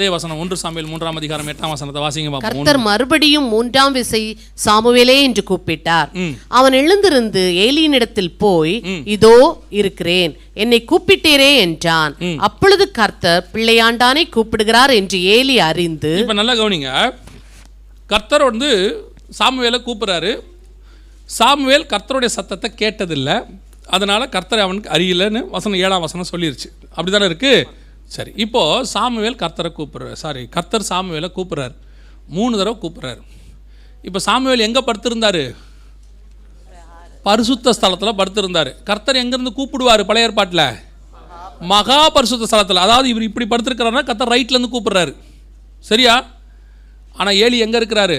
அதே வசனம் ஒன்று சாமியில் மூன்றாம் அதிகாரம் எட்டாம் வசனத்தை வாசிங்க கர்த்தர் மறுபடியும் மூன்றாம் விசை சாமுவேலே என்று கூப்பிட்டார். அவன் எழுந்திருந்து ஏலியினிடத்தில் போய் இதோ இருக்கிறேன் என்னை கூப்பிட்டீரே என்றான். அப்பொழுது கர்த்தர் பிள்ளையாண்டானை கூப்பிடுகிறார் என்று ஏலி அறிந்து இப்போ நல்லா கவனிங்க. கர்த்தர் வந்து சாமுவேலை கூப்பிட்றாரு. சாமுவேல் கர்த்தருடைய சத்தத்தை கேட்டதில்லை. அதனால கர்த்தர் அவனுக்கு அறியலன்னு வசனம் ஏழாம் வசனம் சொல்லிருச்சு. அப்படி தானே இருக்கு? சரி இப்போது சாமுவேல் கர்த்தரை கூப்பிட்றாரு. சாரி கர்த்தர் சாமுவேலை கூப்பிட்றாரு. மூணு தடவை கூப்பிட்றாரு. இப்போ சாமுவேல் எங்கே படுத்திருந்தார்? பரிசுத்த ஸ்தலத்தில் படுத்திருந்தார். கர்த்தர் எங்கேருந்து கூப்பிடுவார் பழைய ஏற்பாட்டில்? மகா பரிசுத்த ஸ்தலத்தில். அதாவது இவர் இப்படி படுத்திருக்கிறாருன்னா கர்த்தர் ரைட்லேருந்து கூப்பிட்றாரு. சரியா? ஆனால் ஏலி எங்கே இருக்கிறாரு?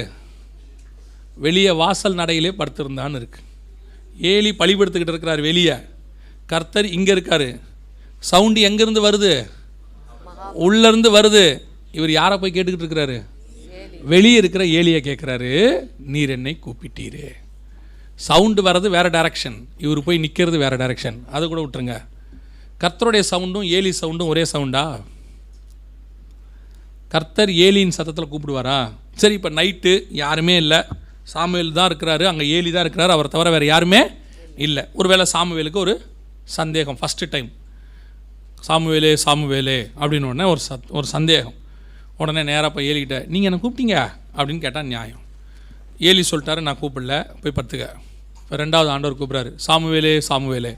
வெளியே வாசல் நடையிலே படுத்திருந்தான்னு இருக்கு. ஏலி பழிபடுத்துக்கிட்டு இருக்கிறார் வெளியே. கர்த்தர் இங்கே இருக்கார். சவுண்டு எங்கேருந்து வருது? உள்ளேருந்து வருது. இவர் யாரை போய் கேட்டுக்கிட்டு இருக்கிறாரு? வெளியே இருக்கிற ஏலியை கேட்குறாரு நீர் என்னை கூப்பிட்டீரே. சவுண்டு வர்றது வேறு டைரக்ஷன் இவர் போய் நிற்கிறது வேறு டைரக்ஷன் அதை கூட விட்டுருங்க. கர்த்தருடைய சவுண்டும் ஏலி சவுண்டும் ஒரே சவுண்டா கர்த்தர் ஏலியின் சத்தத்தில் கூப்பிடுவாரா? சரி இப்போ நைட்டு யாருமே இல்லை. சாமுவேல் தான் இருக்கிறாரு. அங்கே ஏலி தான் இருக்கிறாரு. அவரை தவிர வேறு யாருமே இல்லை. ஒருவேளை சாமுவேலுக்கு ஒரு சந்தேகம் ஃபஸ்ட்டு டைம் சாமுவேலே சாமுவேலே அப்படின்னு உடனே ஒரு சத் ஒரு சந்தேகம். உடனே நேராக போய் ஏலிக்கிட்ட நீங்கள் என்ன கூப்பிட்டீங்க? அப்படின்னு கேட்டால் நியாயம். ஏலி சொல்லிட்டாரு நான் கூப்பிடல போய் படுத்துக்க. இப்போ ரெண்டாவது ஆண்டவர் கூப்பிட்றாரு சாமுவேலே சாமுவேலே.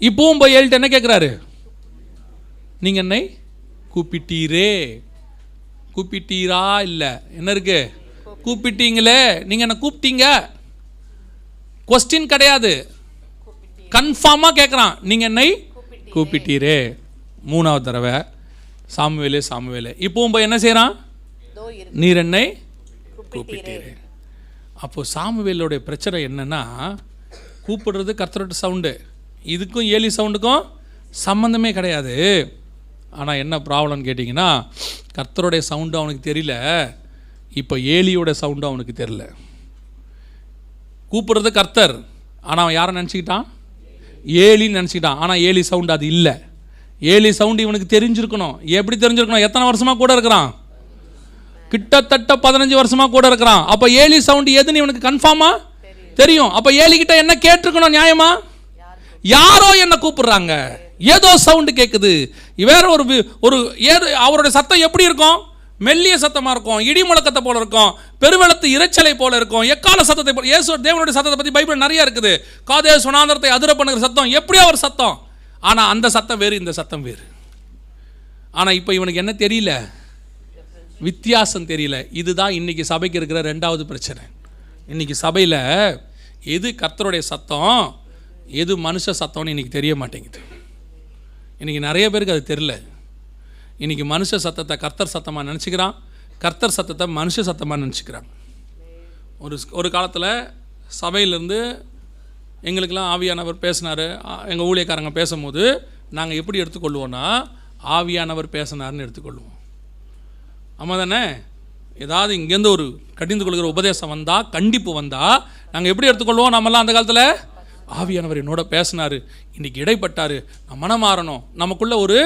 இப்போவும் போய் ஏலிட்ட என்ன கேட்குறாரு நீங்கள் என்னை கூப்பிட்டீரே. கூப்பிட்டீரா இல்லை? என்ன இருக்கு? கூப்பிட்டீங்களே. நீங்கள் என்ன கூப்பிட்டீங்க? கொஸ்டின் கிடையாது. கன்ஃபார்மாக கேட்குறான் நீங்கள் என்னை கூப்பிட்டீரே. மூணாவது தடவை. சாமுவேலே சாமுவேலே. இப்போவும் போய் என்ன செய்கிறான் நீர் என்னை கூப்பிட்டீரே. அப்போது சாமுவேலோடைய பிரச்சனை என்னன்னா கூப்பிடுறது கர்த்தரோட சவுண்டு. இதுக்கும் ஏலி சவுண்டுக்கும் சம்மந்தமே கிடையாது. ஆனால் என்ன ப்ராப்ளம்னு கேட்டிங்கன்னா கர்த்தருடைய சவுண்டு அவனுக்கு தெரியல. இப்போ ஏலியோட சவுண்டு அவனுக்கு தெரியல. கூப்பிடுறது கர்த்தர். ஆனால் அவன் யாரை நினச்சிக்கிட்டான்? ஏலின்னு நினச்சிக்கிட்டான். ஆனால் ஏலி சவுண்டு அது இல்லை. ஏலி சவுண்டு இவனுக்கு தெரிஞ்சிருக்கணும். எப்படி தெரிஞ்சிருக்கணும்? எத்தனை வருஷமாக கூட இருக்கிறான்? கிட்டத்தட்ட பதினஞ்சு வருஷமா கூட இருக்கிறான். அப்போ ஏலி சவுண்ட் எதுன்னு இவனுக்கு கன்ஃபார்மா தெரியும். அப்போ ஏலி கிட்ட என்ன கேட்டிருக்கணும் நியாயமா? யாரோ என்ன கூப்பிடுறாங்க. ஏதோ சவுண்டு கேட்குது வேற ஒரு ஒரு ஏதோ அவருடைய சத்தம் எப்படி இருக்கும்? மெல்லிய சத்தமாக இருக்கும். இடி முழக்கத்தை போல இருக்கும். பெருவெளத்து இரைச்சலை போல இருக்கும். எக்கால சத்தத்தை போல இயேசு தேவனுடைய சத்தத்தை பற்றி பைபிள் நிறைய இருக்குது. காதே சுனாந்தரத்தை அதிர பண்ணுகிற சத்தம். எப்படி அவர் சத்தம்? ஆனால் அந்த சத்தம் வேறு இந்த சத்தம் வேறு. ஆனால் இப்போ இவனுக்கு என்ன தெரியல? வித்தியாசம் தெரியல. இதுதான் இன்றைக்கி சபைக்கு இருக்கிற ரெண்டாவது பிரச்சனை. இன்னைக்கு சபையில் எது கர்த்தருடைய சத்தம் எது மனுஷ சத்தம்னு இன்றைக்கி தெரிய மாட்டேங்குது. இன்னைக்கு நிறைய பேருக்கு அது தெரில இன்னைக்கு மனுஷ சத்தத்தை கர்த்தர் சத்தமாக நினச்சிக்கிறான் கர்த்தர் சத்தத்தை மனுஷ சத்தமாக நினச்சிக்கிறான். ஒரு ஒரு காலத்தில் சபையிலேருந்து எங்களுக்கெல்லாம் ஆவியானவர் பேசினார். எங்கள் ஊழியக்காரங்க பேசும்போது நாங்கள் எப்படி எடுத்துக்கொள்வோன்னா ஆவியானவர் பேசினார்னு எடுத்துக்கொள்வோம். ஆமாம் தானே? ஏதாவது இங்கேருந்து ஒரு கடிந்து கொள்கிற உபதேசம் வந்தால் கண்டிப்பு வந்தால் நாங்கள் எப்படி எடுத்துக்கொள்வோம் நம்மலாம் அந்த காலத்தில்? ஆவியானவர் என்னோட பேசினார். இன்றைக்கி இடைப்பட்டார். நான் மனம் மாறணும். நமக்குள்ளே ஒரு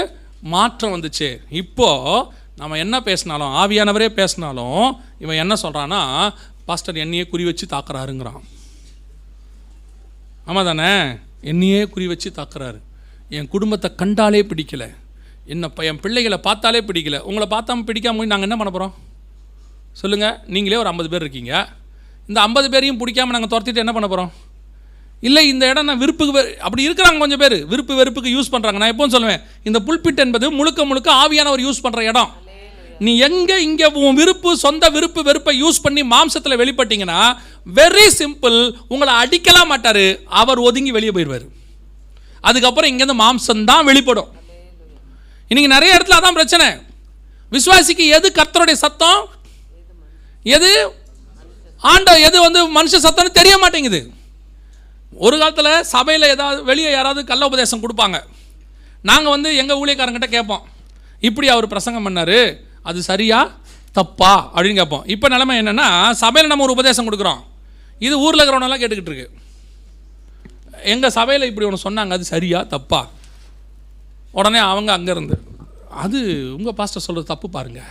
மாற்றம் வந்துச்சு. இப்போது நம்ம என்ன பேசினாலும் ஆவியானவரே பேசினாலும் இவன் என்ன சொல்கிறான்னா பாஸ்டர் என்னையே குறி வச்சு தாக்குறாருங்கிறான். ஆமாம் தானே என்னையே குறி வச்சு தாக்குறாரு. என் குடும்பத்தை கண்டாலே பிடிக்கல. என்ன என் பிள்ளைகளை பார்த்தாலே பிடிக்கல. உங்களை பார்த்தாம பிடிக்காம போய் நாங்கள் என்ன பண்ண போகிறோம் சொல்லுங்கள் நீங்களே ஒரு ஐம்பது பேர் இருக்கீங்க. இந்த ஐம்பது பேரையும் பிடிக்காம நாங்கள் துரத்திட்டு என்ன பண்ண போகிறோம் இல்லை இந்த இடம் நான் விருப்புக்கு அப்படி இருக்கிறாங்க கொஞ்சம் பேர். விருப்பு வெறுப்புக்கு யூஸ் பண்ணுறாங்க நான் எப்போவும் சொல்லுவேன் இந்த புல்பிட் என்பது முழுக்க முழுக்க ஆவியானவர் யூஸ் பண்ணுற இடம். நீ எங்கே இங்கே உன் விருப்பு சொந்த விருப்பு வெறுப்பை யூஸ் பண்ணி மாம்சத்தில் வெளிப்பட்டீங்கன்னா வெரி சிம்பிள் உங்களை அடிக்கலாம் மாட்டார். அவர் ஒதுங்கி வெளியே போயிடுவார். அதுக்கப்புறம் இங்கேருந்து மாம்சம் தான் வெளிப்படும். இன்னைக்கு நிறைய இடத்துல அதான் பிரச்சனை. விசுவாசிக்கு எது கர்த்தருடைய சத்தம்? எது? ஆண்ட எது வந்து மனுஷ சத்தம்னு தெரிய மாட்டேங்குது. ஒரு காலத்தில் சபையில் ஏதாவது வெளியே யாராவது கள்ள உபதேசம் கொடுப்பாங்க. நாங்கள் வந்து எங்கள் ஊழியக்காரங்கிட்ட கேட்போம். இப்படி அவர் பிரசங்கம் பண்ணார். அது சரியா? தப்பா? அப்படின்னு கேட்போம். இப்போ நிலைமை என்னென்னா சபையில் நம்ம ஒரு உபதேசம் கொடுக்குறோம். இது ஊரில் இருக்கிறவனெல்லாம் கேட்டுக்கிட்டு இருக்கு. எங்கள் சபையில் இப்படி ஒன்று சொன்னாங்க அது சரியா? தப்பா? உடனே அவங்க அங்கேருந்து அது உங்கள் பாஸ்டர் சொல்கிறது தப்பு பாருங்க.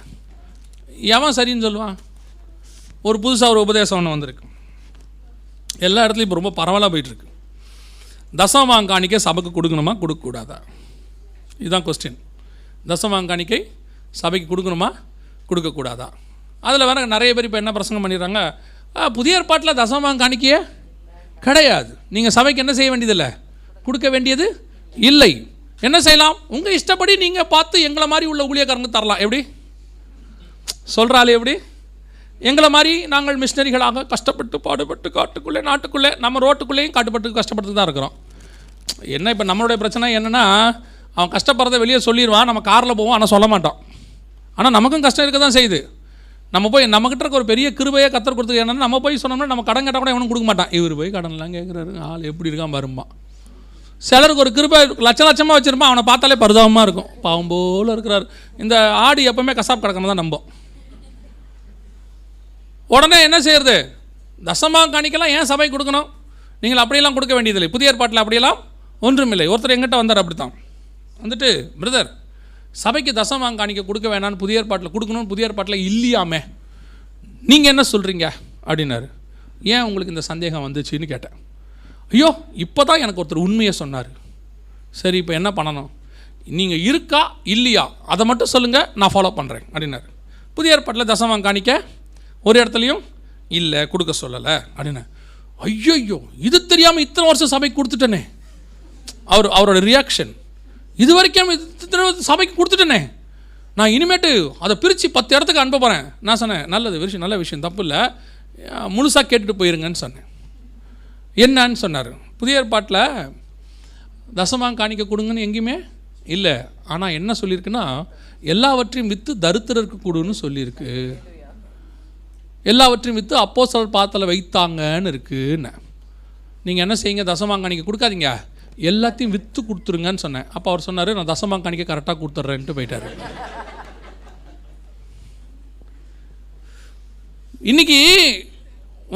எவன் சரின்னு சொல்லுவான்? ஒரு புதுசாக ஒரு உபதேசம் ஒன்று வந்திருக்கு. எல்லா இடத்துலையும் இப்போ ரொம்ப பரவலாக போயிட்டுருக்கு. தசமாங் காணிக்கை சபைக்கு கொடுக்கணுமா? கொடுக்கக்கூடாதா? இதுதான் கொஸ்டின் தசமாங் காணிக்கை சபைக்கு கொடுக்கணுமா? கொடுக்கக்கூடாதா? அதில் வேற நிறைய பேர் இப்போ என்ன பிரசங்கம் பண்ணிடுறாங்க? புதிய ஏற்பாட்டில் தசமாங்க காணிக்கையே கிடையாது. நீங்கள் சபைக்கு என்ன செய்ய வேண்டியதில்லை? கொடுக்க வேண்டியது இல்லை. என்ன செய்யலாம்? உங்கள் இஷ்டப்படி நீங்கள் பார்த்து எங்களை மாதிரி உள்ள ஊழியக்காரங்க தரலாம். எப்படி? சொல்கிறாள் எப்படி? எங்களை மாதிரி நாங்கள் மிஷினரிகளாக கஷ்டப்பட்டு பாடுபட்டு காட்டுக்குள்ளே நாட்டுக்குள்ளே நம்ம ரோட்டுக்குள்ளேயும் காட்டுப்பட்டு கஷ்டப்பட்டு தான் இருக்கிறோம். என்ன இப்போ நம்மளுடைய பிரச்சனை என்னென்னா அவன் கஷ்டப்படுறத வெளியே சொல்லிடுவான் நம்ம காரில் போவோம் ஆனால் சொல்ல மாட்டான். ஆனால் நமக்கும் கஷ்டம் இருக்க தான் செய்யுது. நம்ம போய் நம்மக்கிட்ட இருக்க ஒரு பெரிய கிருபையை கத்தர் கொடுத்து என்னன்னா நம்ம போய் சொன்னோம்னா நம்ம கடன் கேட்டால் கூட எவனும் கொடுக்க மாட்டான். இவர் போய் கடன்லாம் கேட்குறாரு ஆள் எப்படி இருக்கான் வருமா சிலருக்கு ஒரு கிருபை லட்ச லட்சமாக வச்சுருப்பான். அவனை பார்த்தாலே பரிதாபமாக இருக்கும். பாவம் போல இருக்கிறார். இந்த ஆடு எப்பவுமே கசாப் கிடக்கணும் தான் நம்போம். உடனே என்ன செய்யறது? தசமாக காணிக்கலாம் ஏன் சபை கொடுக்கணும்? நீங்கள் அப்படியெல்லாம் கொடுக்க வேண்டியதில்லை. புதிய ஏற்பாட்டில் அப்படியெல்லாம் ஒன்றுமில்லை. ஒருத்தர் எங்கிட்ட வந்தார் அப்படித்தான். வந்துட்டு பிரதர் சபைக்கு தசமாங்க காணிக்க கொடுக்க வேணான்னு புதிய ஏற்பாட்டில் கொடுக்கணும்னு புதிய ஏற்பாட்டில் இல்லையாமே. நீங்கள் என்ன சொல்கிறீங்க அப்படின்னாரு. ஏன் உங்களுக்கு இந்த சந்தேகம் வந்துச்சுன்னு கேட்டேன். ஐயோ இப்போ தான் எனக்கு ஒருத்தர் உண்மையை சொன்னார். சரி இப்போ என்ன பண்ணணும்? நீங்கள் இருக்கா இல்லையா? அதை மட்டும் சொல்லுங்கள் நான் ஃபாலோ பண்ணுறேன் அப்படின்னாரு. புதிய ஏற்பாட்டில் தசமாங்க காணிக்க ஒரு இடத்துலையும் இல்லை கொடுக்க சொல்லலை அப்படின்னு ஐயோ இது தெரியாமல் இத்தனை வருஷம் சபைக்கு கொடுத்துட்டேனே. அவர் அவரோட ரியாக்ஷன் இது வரைக்கும் சபைக்கு கொடுத்துட்டேனே. நான் இனிமேட்டு அதை பிரித்து பத்து இடத்துக்கு அனுப்ப போகிறேன் நான் சொன்னேன் நல்லது விஷயம் நல்ல விஷயம் தப்பு இல்லை. முழுசாக கேட்டுட்டு போயிருங்கன்னு சொன்னேன். என்னன்னு சொன்னார். புதிய ஏற்பாட்டில் தசமாங்க காணிக்க கொடுங்கன்னு எங்கேயுமே இல்லை. ஆனால் என்ன சொல்லியிருக்குன்னா எல்லாவற்றையும் விற்று தரித்திரருக்கு கொடுன்னு சொல்லியிருக்கு. எல்லாவற்றையும் விற்று அப்போ சிலர் பாத்தில் வைத்தாங்கன்னு இருக்குன்னு. நீங்கள் என்ன செய்யுங்க? தசமாங்க காணிக்க கொடுக்காதீங்க. எல்லாத்தையும் விற்று கொடுத்துருங்கன்னு சொன்னேன். அப்போ அவர் சொன்னார் நான் தசமாக காணிக்க கரெக்டாக கொடுத்துட்றேன்ட்டு போயிட்டார். இன்னைக்கு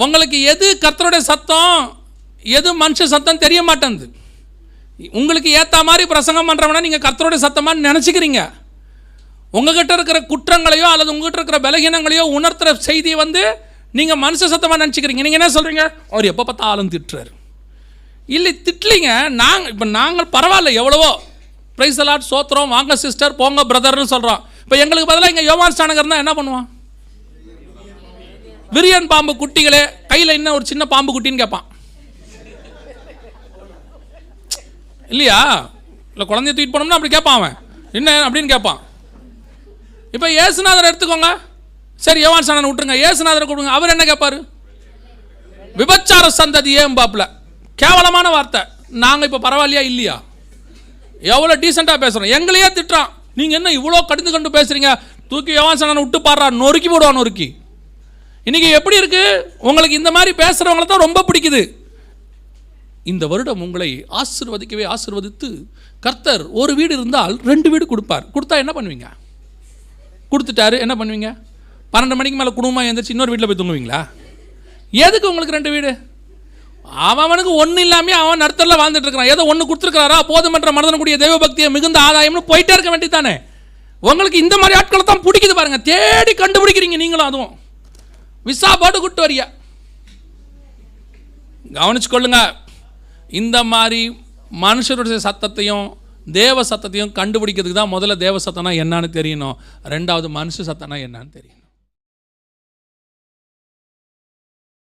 உங்களுக்கு எது கர்த்தருடைய சத்தம் எது மனுஷ சத்தம் தெரிய மாட்டேங்குது. உங்களுக்கு ஏற்ற மாதிரி பிரசங்கம் பண்ணுறவனா நீங்கள் கர்த்தருடைய சத்தமாக நினச்சிக்கிறீங்க. உங்ககிட்ட இருக்கிற குற்றங்களையோ அல்லது உங்ககிட்ட இருக்கிற பலகீனங்களையோ உணர்த்துற செய்தியை வந்து நீங்கள் மனுஷ சத்தமாக நினச்சிக்கிறீங்க. நீங்கள் என்ன சொல்கிறீங்க அவர் எப்போ பார்த்தாலும் திட்டுறாரு. இல்லை திட்டலிங்க. நாங்கள் இப்போ நாங்கள் பரவாயில்ல எவ்வளவோ. ப்ரைஸ் அலாட் சோத்திரம் வாங்க சிஸ்டர் போங்க பிரதர்னு சொல்கிறோம் இப்போ எங்களுக்கு பதிலாக இங்கே யோவான் ஸ்டானகர் என்ன பண்ணுவான்? விரியன் பாம்பு குட்டிகளே கையில் இன்னும் ஒரு சின்ன பாம்பு குட்டின்னு கேட்பான் இல்லையா? இல்லை குழந்தைய தூக்கிட்டு போனோம்னா அப்படி கேட்பான் அவன். என்ன அப்படின்னு கேட்பான் இப்போ ஏசுநாதரை எடுத்துக்கோங்க. சரி யோவான் சாணன் விட்டுருங்க. ஏசுநாதரை கொடுங்க அவர் என்ன கேட்பாரு விபச்சார சந்ததி ஏன் கேவலமான வார்த்தை. நாங்கள் இப்போ பரவாயில்லையா? இல்லையா? எவ்வளோ டீசெண்டாக பேசுகிறோம் எங்களையே திட்டுறான். நீங்கள் என்ன இவ்வளோ கடிந்து கண்டு பேசுகிறீங்க தூக்கி யோவான் விட்டு பாடுறா. நொறுக்கி போடுவான் நொறுக்கி. இன்றைக்கி எப்படி இருக்குது உங்களுக்கு இந்த மாதிரி பேசுகிறவங்கள தான் ரொம்ப பிடிக்குது. இந்த வருடம் உங்களை ஆசிர்வதிக்கவே ஆசிர்வதித்து கர்த்தர் ஒரு வீடு இருந்தால் ரெண்டு வீடு கொடுப்பார். கொடுத்தா என்ன பண்ணுவீங்க? கொடுத்துட்டாரு என்ன பண்ணுவீங்க? பன்னெண்டு மணிக்கு மேலே குடும்பமாக எழுந்திரிச்சு இன்னொரு வீட்டில் போய் தூங்குவீங்களா? எதுக்கு உங்களுக்கு ரெண்டு வீடு? அவனுக்கு ஒன்றும் இல்லாமல் அவன் நடுத்தரில் வாழ்ந்துட்டு இருக்கிறான். ஏதோ ஒன்று கொடுத்துருக்காரா போதுமன்ற மனதனுடைய தெய்வ பக்தியை மிகுந்த ஆதாயம்னு போயிட்டே இருக்க வேண்டியதானே உங்களுக்கு இந்த மாதிரி ஆட்களை தான் பிடிக்குது பாருங்க. தேடி கண்டுபிடிக்கிறீங்க நீங்களும் அதுவும். விசா போட்டு கூட்டு வரிய? கவனிச்சுக்கொள்ளுங்க. இந்த மாதிரி மனுஷருடைய சத்தத்தையும் தேவ சத்தத்தையும் கண்டுபிடிக்கிறதுக்கு தான் முதல்ல தேவ சத்தம்னா என்னன்னு தெரியணும். ரெண்டாவது மனுஷ சத்தம்னா என்னன்னு தெரியணும்.